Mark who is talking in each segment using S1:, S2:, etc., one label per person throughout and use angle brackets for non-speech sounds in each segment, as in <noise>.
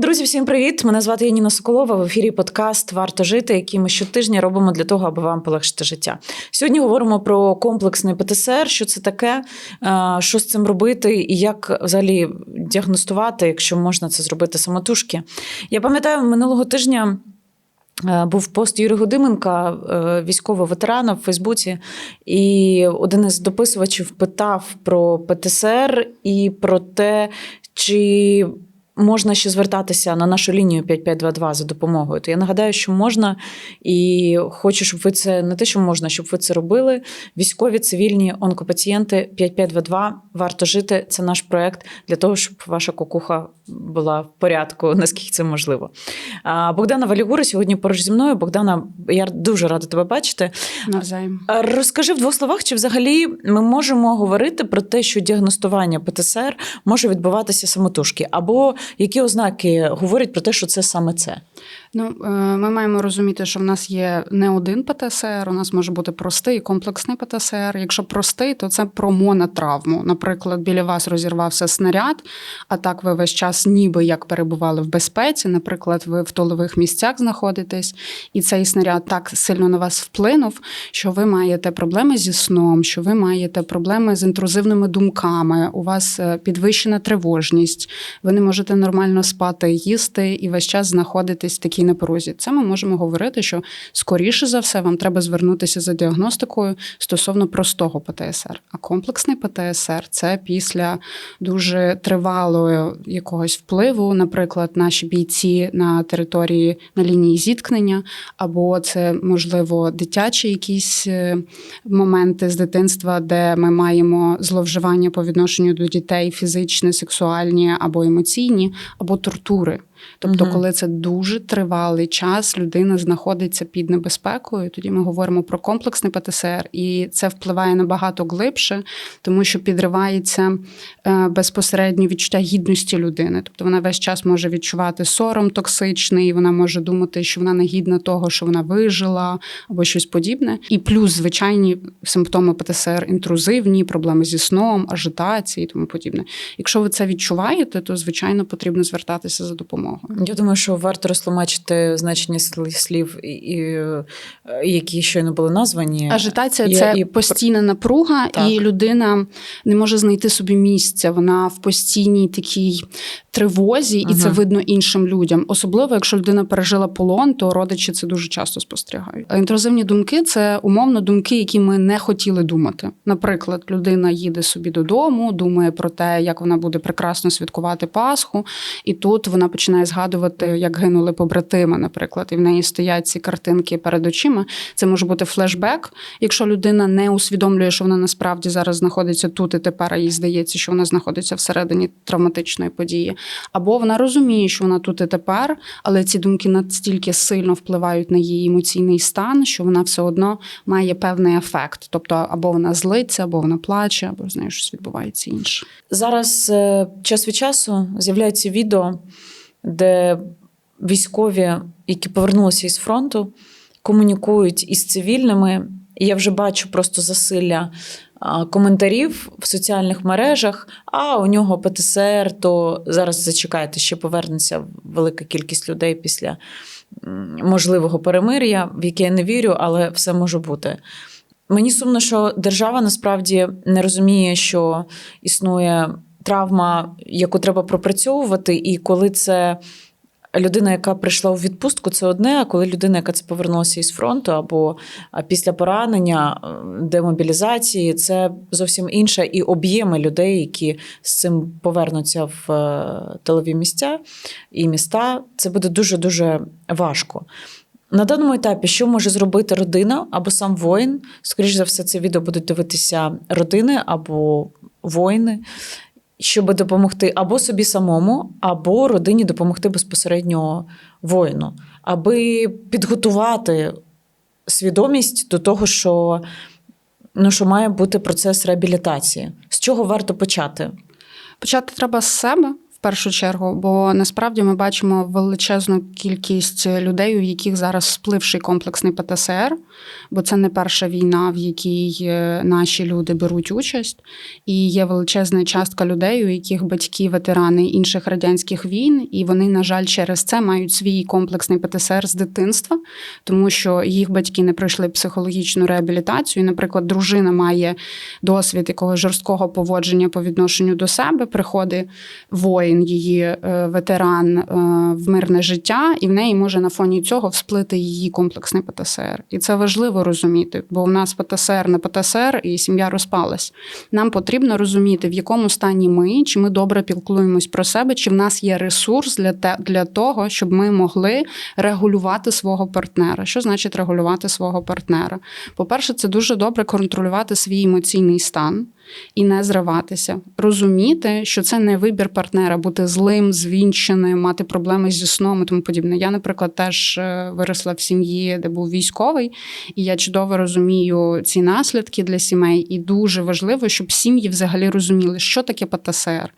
S1: Друзі, всім привіт! Мене звати Яніна Соколова. В ефірі подкаст Варто жити, який ми щотижня робимо для того, аби вам полегшити життя. Сьогодні говоримо про комплексний ПТСР, що це таке, е, що з цим робити, і як взагалі діагностувати, якщо можна це зробити самотужки. Я пам'ятаю, минулого тижня. е, Був пост Юрія Гудименка, е, військового ветерана в Фейсбуці, і один із дописувачів питав про ПТСР і про те, чи можна ще звертатися на нашу лінію 5522 за допомогою. То я нагадаю, що можна, і хочу, щоб ви це не те, що можна, щоб ви це робили. Військові, цивільні, онкопацієнти 5522 варто жити. Це наш проект для того, щоб ваша кукуха була в порядку, <laughs> наскільки це можливо. А, Богдана Валігура сьогодні поруч зі мною. Богдана, я дуже рада тебе бачити.
S2: Навзаєм.
S1: Розкажи в двох словах, чи взагалі ми можемо говорити про те, що діагностування ПТСР може відбуватися самотужки, або які ознаки говорять про те, що це саме це?
S2: Ну, е, ми маємо розуміти, що в нас є не один ПТСР, у нас може бути простий і комплексний ПТСР. Якщо простий, то це про монотравму. Наприклад, біля вас розірвався снаряд, а так ви весь час ніби як перебували в безпеці. Наприклад, ви в тилових місцях знаходитесь, і цей снаряд так сильно на вас вплинув, що ви маєте проблеми зі сном, що ви маєте проблеми з інтрузивними думками, у вас е, підвищена тривожність, ви не можете нормально спати, їсти і весь час знаходитесь в такій напрузі. Це ми можемо говорити, що скоріше за все вам треба звернутися за діагностикою стосовно простого ПТСР. А комплексний ПТСР це після дуже тривалого якогось впливу, наприклад, наші бійці на території на лінії зіткнення, або це можливо дитячі якісь е, моменти з дитинства, де ми маємо зловживання по відношенню до дітей, фізичні, сексуальні або емоційні, або тортури. Тобто,
S1: Мгм.
S2: коли це дуже тривалий час, людина знаходиться під небезпекою, тоді ми говоримо про комплексний ПТСР, і це впливає набагато глибше, тому що підривається е, безпосередньо відчуття гідності людини. Тобто вона весь час може відчувати сором токсичний, вона може думати, що вона не гідна того, що вона вижила, або щось подібне. І плюс звичайні симптоми ПТСР інтрузивні, проблеми зі сном, ажитації і тому подібне. Якщо ви це відчуваєте, то звичайно потрібно звертатися за допомогою.
S1: Я думаю, що варто розтлумачити значення сл- слів, і, і, які щойно були названі.
S2: Ажитація
S1: І-
S2: це
S1: і-
S2: постійна напруга,
S1: Так.
S2: і людина не може знайти собі місця. Вона в постійній такій тривозі, і це видно іншим людям. Особливо, якщо людина пережила полон, то родичі це дуже часто спостерігають. Інтрузивні думки це умовно думки, які ми не хотіли думати. Наприклад, людина їде собі додому, думає про те, як вона буде прекрасно святкувати Пасху, і тут вона починає згадувати, як гинули побратими, наприклад, і в неї стоять ці картинки перед очима. Це може бути флешбек, якщо людина не усвідомлює, що вона насправді зараз знаходиться тут і тепер, а їй здається, що вона знаходиться всередині травматичної події. Або вона розуміє, що вона тут і тепер, але ці думки настільки сильно впливають на її емоційний стан, що вона все одно має певний ефект. Тобто, або вона злиться, або вона плаче, або з щось відбувається інше.
S1: Зараз е, час від часу з'являються відео, де військові, які повернулися із фронту, комунікують із цивільними. І я вже бачу просто засилля коментарів в соціальних мережах. А у нього ПТСР, то зараз зачекайте, ще повернеться велика кількість людей після можливого перемир'я, в яке я не вірю, але все може бути. Мені сумно, що держава насправді не розуміє, що існує травма, яку треба пропрацьовувати, і коли це. Людина, яка прийшла у відпустку, це одне. А коли людина, яка це повернулася із фронту, або після поранення, е, демобілізації, це зовсім інше. І об'єми людей, які з цим повернуться в е, тилові місця і міста, це буде дуже дуже важко. На даному етапі, що може зробити родина або сам воїн? Скоріше за все, це відео будуть дивитися родини або воїни, щоб допомогти або собі самому, або родині допомогти безпосередньо воїну, аби підготувати свідомість до того, що, ну, що має бути процес реабілітації. З чого варто почати?
S2: Почати треба з себе. Першу чергу, бо насправді ми бачимо величезну кількість людей, у яких зараз спливший комплексний ПТСР, бо це не перша війна, в якій е, наші люди беруть участь, і є величезна частка людей, у яких батьки ветерани інших радянських війн, і вони, на жаль, через це мають свій комплексний ПТСР з дитинства, тому що їх батьки не пройшли психологічну реабілітацію. Наприклад, дружина має досвід якогось жорсткого поводження по відношенню до себе, приходить воїн, її е, ветеран е, в мирне життя, і в неї може на фоні цього всплити її комплексний ПТСР. І це важливо розуміти, бо в нас ПТСР не ПТСР, і сім'я розпалась. Нам потрібно розуміти, в якому стані ми, чи ми добре піклуємось про себе, чи в нас є ресурс для, те, для того, щоб ми могли регулювати свого партнера. Що значить регулювати свого партнера? По-перше, це дуже добре контролювати свій емоційний стан і не зриватися, розуміти, що це не вибір партнера, бути злим, звінченим, мати проблеми зі сном і тому подібне. Я, наприклад, теж е, виросла в сім'ї, де був військовий, і я чудово розумію ці наслідки для сімей. І дуже важливо, щоб сім'ї взагалі розуміли, що таке ПТСР,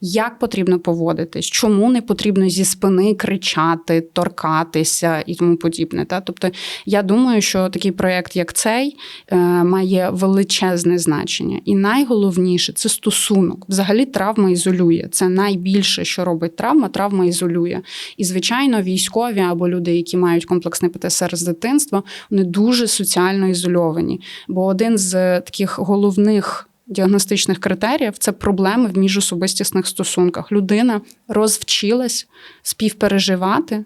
S2: як потрібно поводитись, чому не потрібно зі спини кричати, торкатися і тому подібне. Та? Тобто, я думаю, що такий проєкт, як цей, е, має величезне значення. І найголовніше це стосунок. Взагалі, травма ізолює. Це найбільше, що робить травма. Травма ізолює. І, звичайно, військові або люди, які мають комплексний ПТСР з дитинства, вони дуже соціально ізольовані. Бо один з таких головних. Діагностичних критеріїв це проблеми в міжособистісних стосунках. Людина розвчилась співпереживати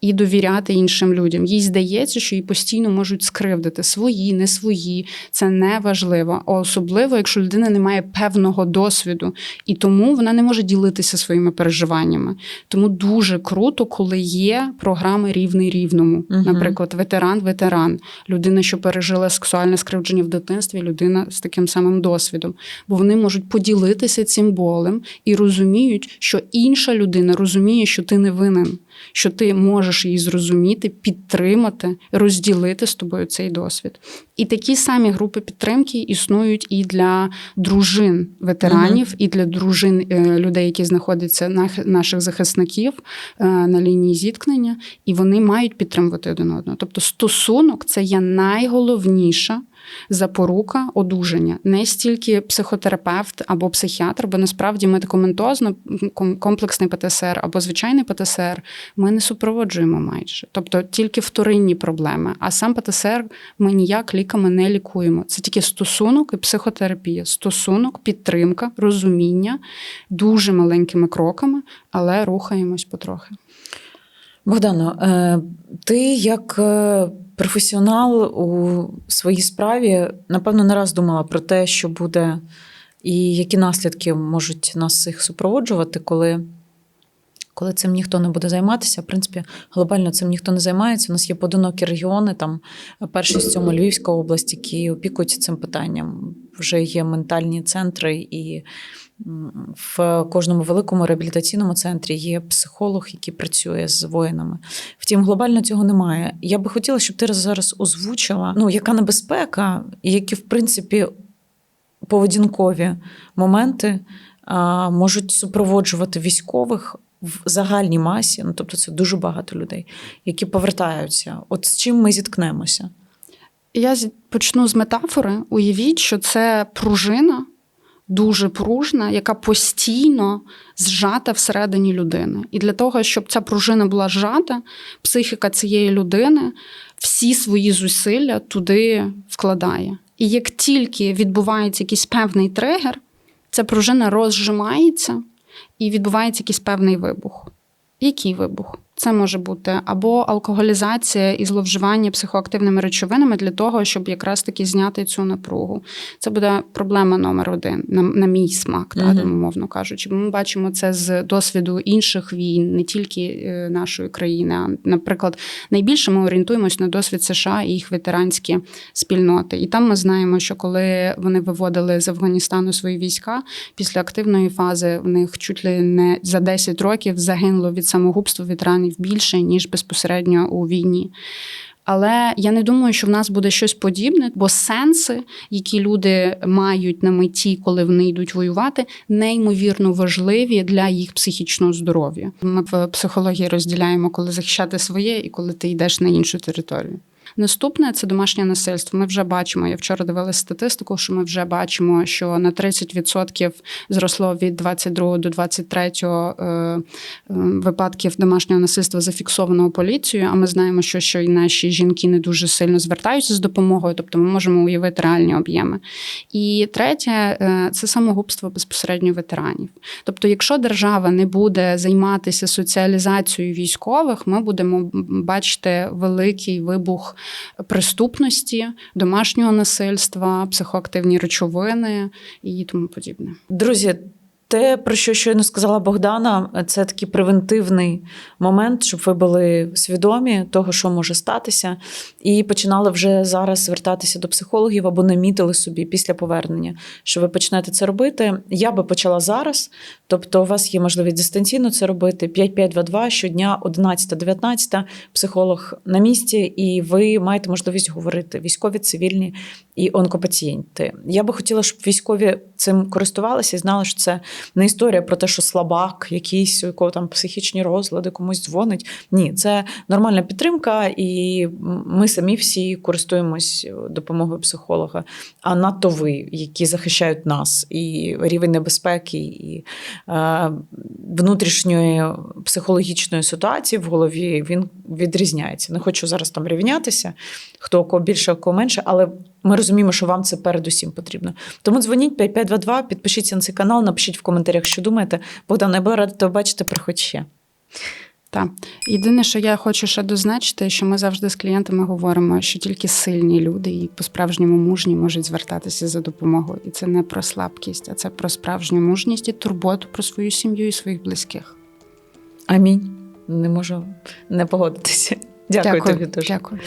S2: і довіряти іншим людям. Їй здається, що її постійно можуть скривдити свої, не свої. Це не важливо. Особливо, якщо людина не має певного досвіду, і тому вона не може ділитися своїми переживаннями. Тому дуже круто, коли є програми рівний рівному.
S1: Мгм.
S2: Наприклад, ветеран-ветеран, людина, що пережила сексуальне скривдження в дитинстві, людина з таким самим досвідом. Бо вони можуть поділитися цим болем і розуміють, що інша людина розуміє, що ти не винен, що ти можеш її зрозуміти, підтримати, розділити з тобою цей досвід. І такі самі групи підтримки існують і для дружин ветеранів, і для дружин е, людей, які знаходяться на наших захисників е, на лінії зіткнення, і вони мають підтримувати один одного. Тобто, стосунок це є найголовніша. Запорука одужання не стільки психотерапевт або психіатр, бо насправді медикаментозно комплексний ПТСР або звичайний ПТСР ми не супроводжуємо майже, тобто тільки вторинні проблеми. А сам ПТСР ми ніяк ліками не лікуємо. Це тільки стосунок і психотерапія, стосунок, підтримка, розуміння дуже маленькими кроками, але рухаємось потрохи.
S1: Богдано, е, ти як е, професіонал у своїй справі, напевно, не раз думала про те, що буде і які наслідки можуть нас всіх супроводжувати, коли, коли цим ніхто не буде займатися. В принципі, глобально цим ніхто не займається. У нас є поодинокі регіони, там перший з цьому Львівська область, які опікуються цим питанням. Вже є ментальні центри і в кожному великому реабілітаційному центрі є психолог, який працює з воїнами. Втім, глобально цього немає. Я би хотіла, щоб ти зараз озвучила, ну, яка небезпека, і які, в принципі, поведінкові моменти а, можуть супроводжувати військових в загальній масі, ну тобто це дуже багато людей, які повертаються. От з чим ми зіткнемося?
S2: Я почну з метафори. Уявіть, що це пружина, дуже пружна, яка постійно зжата всередині людини. І для того, щоб ця пружина була зжата, психіка цієї людини всі свої зусилля туди вкладає. І як тільки відбувається якийсь певний тригер, ця пружина розжимається і відбувається якийсь певний вибух. Який вибух? Це може бути або алкоголізація і зловживання психоактивними речовинами для того, щоб якраз таки зняти цю напругу. Це буде проблема номер один, на, на мій смак,
S1: Мгм.
S2: так, умовно кажучи. Ми бачимо це з досвіду інших війн, не тільки е, нашої країни. А, наприклад, найбільше ми орієнтуємось на досвід США і їх ветеранські спільноти. І там ми знаємо, що коли вони виводили з Афганістану свої війська, після активної фази в них чуть ли не за 10 років загинуло від самогубства ветеранів поранених більше ніж безпосередньо у війні. Але я не думаю, що в нас буде щось подібне, бо сенси, які люди мають на меті, коли вони йдуть воювати, неймовірно важливі для їх психічного здоров'я. Ми в психології розділяємо, коли захищати своє і коли ти йдеш на іншу територію. Наступне це домашнє насильство. Ми вже бачимо. Я вчора дивилася статистику, що ми вже бачимо, що на 30% зросло від 22 до 23 е, е, випадків домашнього насильства зафіксованого поліцією. А ми знаємо, що, що і наші жінки не дуже сильно звертаються з допомогою, тобто ми можемо уявити реальні об'єми. І третє е, це самогубство безпосередньо ветеранів. Тобто, якщо держава не буде займатися соціалізацією військових, ми будемо бачити великий вибух преступності, домашнього насильства, психоактивні речовини і тому подібне.
S1: Друзі, те, про що щойно сказала Богдана, це такий превентивний момент, щоб ви були свідомі того, що може статися, і починали вже зараз звертатися до психологів або намітили собі після повернення, що ви почнете це робити. Я би почала зараз. Тобто, у вас є можливість дистанційно це робити 5522 щодня, 11-19, психолог на місці, і ви маєте можливість говорити військові, цивільні і онкопацієнти. Я би хотіла, щоб військові цим користувалися і знали, що це не історія про те, що слабак, якийсь у якого там психічні розлади, комусь дзвонить. Ні, це нормальна підтримка, і ми самі всі користуємось допомогою психолога. А надто ви, які захищають нас, і рівень небезпеки, і е, внутрішньої психологічної ситуації в голові він відрізняється. Не хочу зараз там рівнятися, хто кого більше, кого менше, але ми розуміємо, що вам це передусім потрібно. Тому дзвоніть 5522, підпишіться на цей канал, напишіть в коментарях, що думаєте. Богдан, я була рада тебе бачити, приходь ще.
S2: Так. Єдине, що я хочу ще дозначити, що ми завжди з клієнтами говоримо, що тільки сильні люди і по-справжньому мужні можуть звертатися за допомогою. І це не про слабкість, а це про справжню мужність і турботу про свою сім'ю і своїх близьких.
S1: Амінь. Не можу не погодитися. Дякую, тобі дуже.
S2: Дякую.